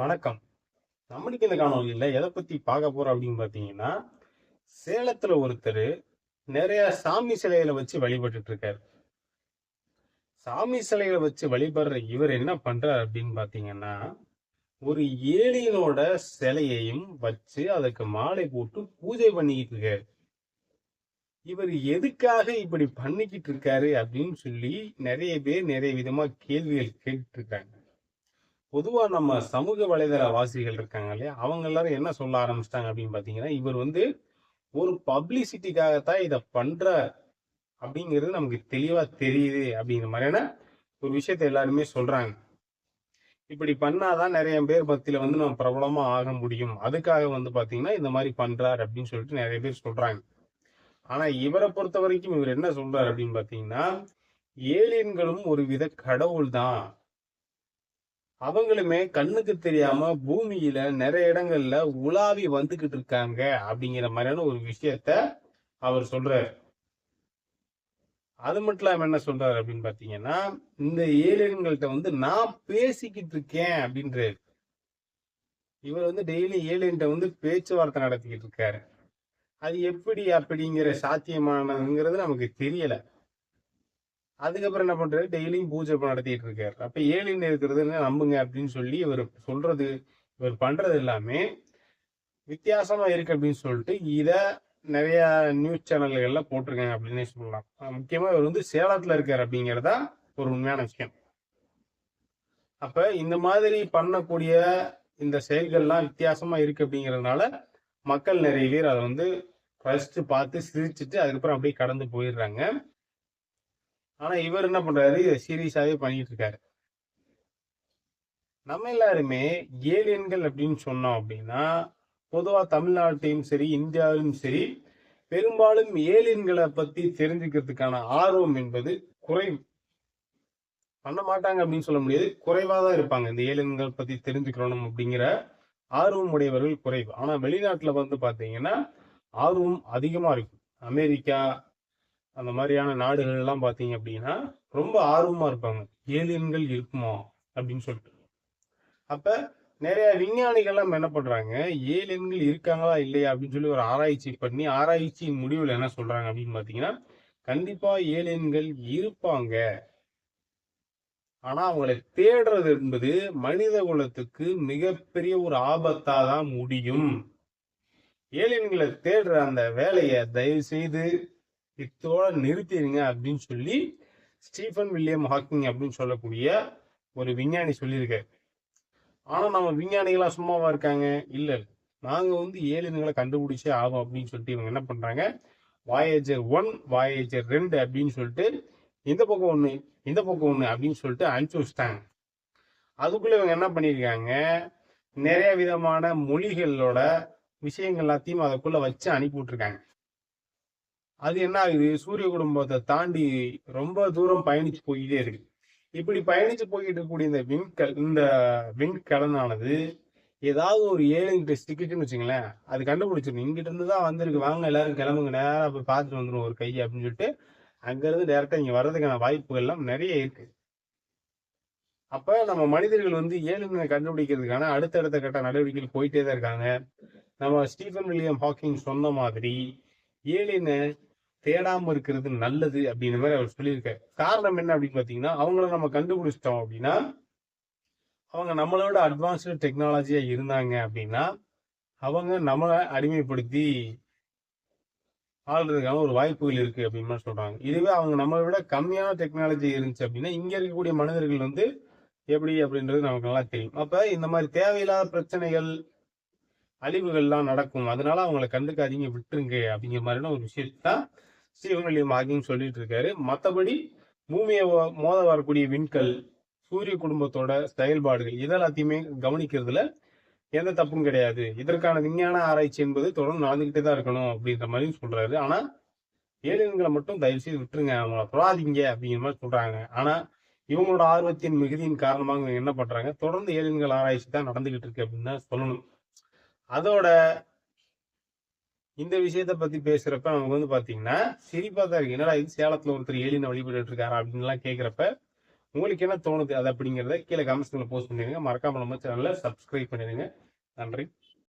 வணக்கம். நம்மளுக்கு இந்த காணொலியில் எதை பத்தி பார்க்க போறோம் அப்படின்னு பார்த்தீங்கன்னா சேலத்துல ஒருத்தர் நிறைய சாமி சிலைகளை வச்சு வழிபட்டுட்டு இருக்காரு. சாமி சிலைகளை வச்சு வழிபடுற இவர் என்ன பண்றார் அப்படின்னு பார்த்தீங்கன்னா ஒரு ஏலியனோட சிலையையும் வச்சு அதுக்கு மாலை போட்டு பூஜை பண்ணிக்கிட்டு இருக்காரு. இவர் எதுக்காக இப்படி பண்ணிக்கிட்டு இருக்காரு அப்படின்னு சொல்லி நிறைய பேர் நிறைய விதமா கேள்விகள் கேட்டுட்டு இருக்காங்க. பொதுவா நம்ம சமூக வலைதள வாசிகள் இருக்காங்க இல்லையா? அவங்க எல்லாரும் என்ன சொல்ல ஆரம்பிச்சிட்டாங்க அப்படின்னு பாத்தீங்கன்னா இவர் வந்து ஒரு பப்ளிசிட்டிக்காகத்தான் இதை பண்ற அப்படிங்கிறது நமக்கு தெளிவா தெரியுது அப்படிங்கிற மாதிரியான ஒரு விஷயத்த எல்லாருமே சொல்றாங்க. இப்படி பண்ணாதான் நிறைய பேர் மத்தியில வந்து நம்ம பிரபலமா ஆக முடியும். அதுக்காக வந்து பாத்தீங்கன்னா இந்த மாதிரி பண்றாரு அப்படின்னு சொல்லிட்டு நிறைய பேர் சொல்றாங்க. ஆனா இவரை பொறுத்த வரைக்கும் இவர் என்ன சொல்றாரு அப்படின்னு பாத்தீங்கன்னா ஏலியன்களும் ஒரு வித கடவுள் தான் அவங்களுமே கண்ணுக்கு தெரியாம பூமியில நிறைய இடங்கள்ல உலாவி வந்துகிட்டு இருக்காங்க அப்படிங்கிற மாதிரியான ஒரு விஷயத்த அவர் சொல்றாரு. அது மட்டும் இல்லாம என்ன சொல்றாரு அப்படின்னு பாத்தீங்கன்னா இந்த ஏலியன்கள்ட்ட வந்து நான் பேசிக்கிட்டு இருக்கேன் அப்படின்றாரு. இவர் வந்து டெய்லி ஏலியன்ட்ட வந்து பேச்சுவார்த்தை நடத்திக்கிட்டு இருக்காரு. அது எப்படி அப்படிங்கிற சாத்தியமானதுங்கிறது நமக்கு தெரியல. அதுக்கப்புறம் என்ன பண்றாரு டெய்லியும் பூஜை நடத்திட்டு இருக்காரு. அப்ப ஏழின் இருக்கிறதுன்னு நம்புங்க அப்படின்னு சொல்லி இவர் சொல்றது இவர் பண்றது எல்லாமே வித்தியாசமா இருக்கு அப்படின்னு சொல்லிட்டு இத நிறைய நியூஸ் சேனல்கள்ல போட்டிருக்காங்க அப்படின்னே சொல்லலாம். முக்கியமா இவர் வந்து சேலத்துல இருக்காரு அப்படிங்கறதா ஒரு உண்மையான விஷயம். அப்ப இந்த மாதிரி பண்ணக்கூடிய இந்த செயல்கள்லாம் வித்தியாசமா இருக்கு அப்படிங்கறதுனால மக்கள் நிறைய பேர் அதை வந்து ஃபர்ஸ்ட் பார்த்து சிரிச்சுட்டு அதுக்கப்புறம் அப்படியே கடந்து போயிடுறாங்க. ஆனா இவர் என்ன பண்றாரு? சீரியஸாவே பண்ணிட்டு இருக்காரு நம்ம எல்லாருமே ஏலியன்கள் அப்படின்னு சொன்னோம் அப்படின்னா பொதுவா தமிழ்நாட்டையும் சரி இந்தியாவிலும் சரி பெரும்பாலும் ஏலியன்களை பத்தி தெரிஞ்சுக்கிறதுக்கான ஆர்வம் என்பது குறைவு. பண்ண மாட்டாங்க அப்படின்னு சொல்ல முடியாது. குறைவா தான் இருப்பாங்க. இந்த ஏலியன்கள் பத்தி தெரிஞ்சுக்கணும் அப்படிங்கிற ஆர்வம் உடையவர்கள் குறைவு. ஆனா வெளிநாட்டுல வந்து பாத்தீங்கன்னா ஆர்வம் அதிகமா இருக்கும். அமெரிக்கா அந்த மாதிரியான நாடுகள் எல்லாம் பாத்தீங்க அப்படின்னா ரொம்ப ஆர்வமா இருப்பாங்க. ஏலியன்கள் இருக்குமா? அப்படின்னு சொல்லிட்டு. அப்ப நிறைய விஞ்ஞானிகள்லாம் என்ன பண்றாங்க? ஏலியன்கள் இருக்காங்களா? இல்லையா? அப்படின்னு சொல்லி ஒரு ஆராய்ச்சி பண்ணி ஆராய்ச்சி முடிவுல என்ன சொல்றாங்க அப்படின்னு பாத்தீங்கன்னா கண்டிப்பா ஏலியன்கள் இருப்பாங்க. ஆனா அவங்களை தேடுறது என்பது மனித குலத்துக்கு மிகப்பெரிய ஒரு ஆபத்தா தான் முடியும். ஏலியன்களை தேடுற அந்த வேலையை தயவு செய்து இத்தோட நிறுத்திடுங்க அப்படின்னு சொல்லி ஸ்டீஃபன் வில்லியம் ஹாக்கிங் அப்படின்னு சொல்லக்கூடிய ஒரு விஞ்ஞானி சொல்லியிருக்காரு. ஆனால் நம்ம விஞ்ஞானிகளாம் சும்மாவா இருக்காங்க? இல்லை நாங்கள் வந்து ஏலியன்களை கண்டுபிடிச்சே ஆகும் அப்படின்னு சொல்லிட்டு இவங்க என்ன பண்றாங்க? வாயேஜர் ஒன் வாயேஜர் ரெண்டு அப்படின்னு சொல்லிட்டு இந்த பக்கம் ஒன்று இந்த பக்கம் ஒன்று அப்படின்னு சொல்லிட்டு அனுப்பிச்சு வச்சிட்டாங்க அதுக்குள்ளே இவங்க என்ன பண்ணியிருக்காங்க? நிறைய விதமான மொழிகளோட விஷயங்கள் எல்லாத்தையும் அதுக்குள்ளே வச்சு அனுப்பி விட்டுருக்காங்க அது என்ன ஆகுது? சூரிய குடும்பத்தை தாண்டி ரொம்ப தூரம் பயணிச்சு போயிட்டே இருக்கு. இப்படி பயணிச்சு போயிட்டு இருக்கக்கூடிய இந்த விண்கல் இந்த விண்கலனானது ஏதாவது ஒரு ஏழு ஸ்டிக்குன்னு வச்சுங்களேன் அது கண்டுபிடிச்சிடும் இங்கிட்ட இருந்து தான் வந்திருக்கு. வாங்க எல்லாரும் கிளம்புங்க. நேரம் போய் பார்த்துட்டு வந்துடும் ஒரு கை அப்படின்னு சொல்லிட்டு அங்கிருந்து இருந்து இங்கே இங்க வர்றதுக்கான வாய்ப்புகள் எல்லாம் நிறைய இருக்கு. அப்ப நம்ம மனிதர்கள் வந்து ஏழுங்களை கண்டுபிடிக்கிறதுக்கான அடுத்தடுத்த கட்ட நடவடிக்கைகள் போயிட்டே தான் இருக்காங்க. நம்ம ஸ்டீஃபன் வில்லியம் ஹாக்கிங் சொன்ன மாதிரி ஏழின தேடாம இருக்கிறது நல்லது அப்படின்ற மாதிரி அவர் சொல்லியிருக்காரு. காரணம் என்ன அப்படின்னு பாத்தீங்கன்னா அவங்கள நம்ம கண்டுபிடிச்சிட்டோம் அப்படின்னா அவங்க நம்மளோட அட்வான்ஸ்டு டெக்னாலஜியா இருந்தாங்க அப்படின்னா அவங்க நம்மளை அடிமைப்படுத்தி ஆள்றதுக்கான ஒரு வாய்ப்புகள் இருக்கு அப்படின்னு சொல்றாங்க. இதுவே அவங்க நம்மளை விட கம்மியான டெக்னாலஜி இருந்துச்சு அப்படின்னா இங்க இருக்கக்கூடிய மனிதர்கள் வந்து எப்படி அப்படின்றது நமக்கு நல்லா தெரியும். அப்ப இந்த மாதிரி தேவையில்லாத பிரச்சனைகள் அழிவுகள்லாம் நடக்கும். அதனால அவங்கள கண்டுக்காதீங்க விட்டுருங்க அப்படிங்கிற மாதிரியான ஒரு விஷயத்தான் ஸ்டீவன் வில்லியம் சொல்லிட்டு இருக்காரு மற்றபடி பூமியை மோத வரக்கூடிய விண்கல் சூரிய குடும்பத்தோட செயல்பாடுகள் இதெல்லாத்தையுமே கவனிக்கிறதுல எந்த தப்பும் கிடையாது. இதற்கான விஞ்ஞான ஆராய்ச்சி என்பது தொடர்ந்து நடந்துகிட்டே தான் இருக்கணும் அப்படின்ற மாதிரி சொல்றாரு. ஆனா ஏலியன்களை மட்டும் தயவு செய்து விட்டுருங்க. அவங்கள தொடாதீங்க அப்படிங்கிற மாதிரி சொல்றாங்க. ஆனா இவங்களோட ஆர்வத்தின் மிகுதியின் காரணமாக என்ன பண்றாங்க? தொடர்ந்து ஏலியன்கள் ஆராய்ச்சி தான் நடந்துகிட்டு இருக்கு அப்படின்னு தான் சொல்லணும். அதோட இந்த விஷயத்த பத்தி பேசுறப்ப நமக்கு வந்து பாத்தீங்கன்னா சிரிப்பா தான் இருக்கு. என்னடா இது? சேலத்துல ஒருத்தர் ஏழின வழிபட்டு இருக்காரா அப்படின்லாம் கேக்குறப்ப உங்களுக்கு என்ன தோணுது? அது அப்படிங்கிறத கீழே கமெண்ட்ஸ்ல போஸ்ட் பண்ணிருங்க மறக்காம நம்ம சேனல்ல சப்ஸ்கிரைப் பண்ணிருங்க நன்றி.